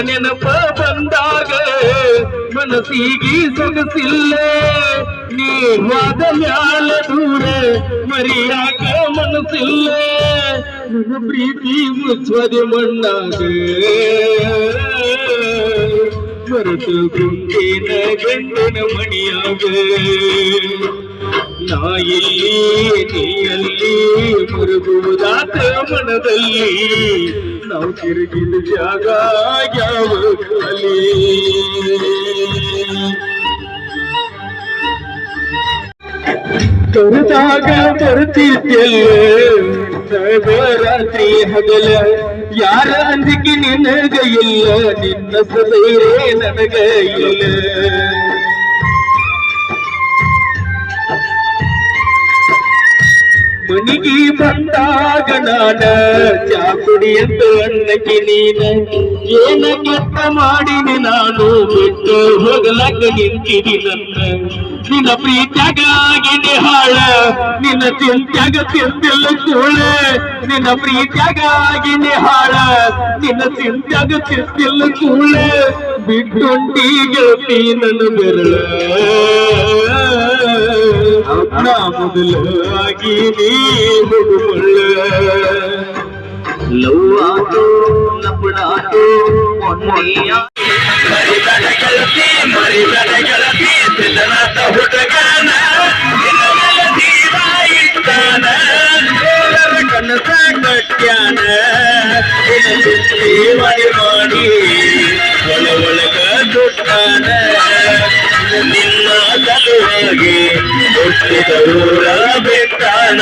ನೆನಪ ಬಂದಾಗ ಮನಸ್ಸಿಗೆ ಸೊಗಸಿಲ್ಲ ನೀವಾದ ಮ್ಯಾಲ ದೂರ ಮರಿಯಾಕ ಮನಸ್ಸಿಲ್ಲ. ನನ್ನ ಪ್ರೀತಿ ಮುಚ್ಚದೆ ಮಣ್ಣಾಗ. ಮರೆತು ಗುಂಡಿನ ಗಂಡನ ಮಣಿಯಾಗ. ನಾಯಿಲ್ಲಿ ನೀಯಲ್ಲಿ ಮುರುಗುವುದಾತ ಮನದಲ್ಲಿ ನಾವು ತಿರುಗಿದ ಜಾಗ ಯಾವ ಖಾಲಿ ತರುತ್ತಿದ್ದೆಲ್ಲ ರಾತ್ರಿ ಹಗಲ. ಯಾರ ಅಂದಿಗೆ ನಿನಗ ಇಲ್ಲ, ನಿನ್ನ ಸಲಹೆ ನನಗ ಇಲ್ಲ. ಮನಿಗೆ ಬಂದಾಗ ನಾನ ಚಾ ಎದ್ದು ಅಣ್ಣಕ್ಕೆ ನೀನ. ಏನ ಕೆಟ್ಟ ಮಾಡಿನಿ ನಾನು ಬಿಟ್ಟು ಹೋಗಲಕ್ಕ ನಿಂತಿನಿ ನನ್ನ. ನಿನ್ನ ಪ್ರೀತ್ಯಾಗ ಆಗಿನಿ ಹಾಳ. ನಿನ್ನ ಚಿಂತ್ಯಾಗ ತಿಂದಿಲ್ಲ ಕೂಳ ನಿನ್ನ ಪ್ರೀತ್ಯಾಗ ಆಗಿನಿ ಹಾಳ. ನಿನ್ನ ಚಿಂತ್ಯಾಗ ತಿಂದಿಲ್ಲ ಕೂಳ ಬಿಟ್ಟುಂಟಿ ಗೆಳತಿ ನನ್ನ ಬೆರಳ. ನಾ ಮೊದಲಾಗಿ ನೀ ಹುಡುಕೊಳ್ಳ ಲವ್ ಆಟೋ ಲಪಡಾಟೋ ಮೊನ್ನೆಯ ಮರಿಬೇಡ ಗೆಳತಿ ಮರಿಬೇಡ ಗೆಳತಿ ಸಿದ್ಧನಾಥ ಹುಡುಗನ ನಿನ್ನ ಮೇಲೆ ಜೀವ ಇಟ್ಟಾನ ಎಲ್ಲರ ಕನಸ ಕಟ್ಯಾನ ನಿನ್ನ ಚಿಂತೆ ಮಾಡಿ ಮಾಡಿ ಒಳ ಒಳಗ ದುಡ್ಡಾನ ನಿನ್ನ ಸಲುವಾಗಿ ಹುಟ್ಟಿದ ಊರ ಬಿಟ್ಟಾನ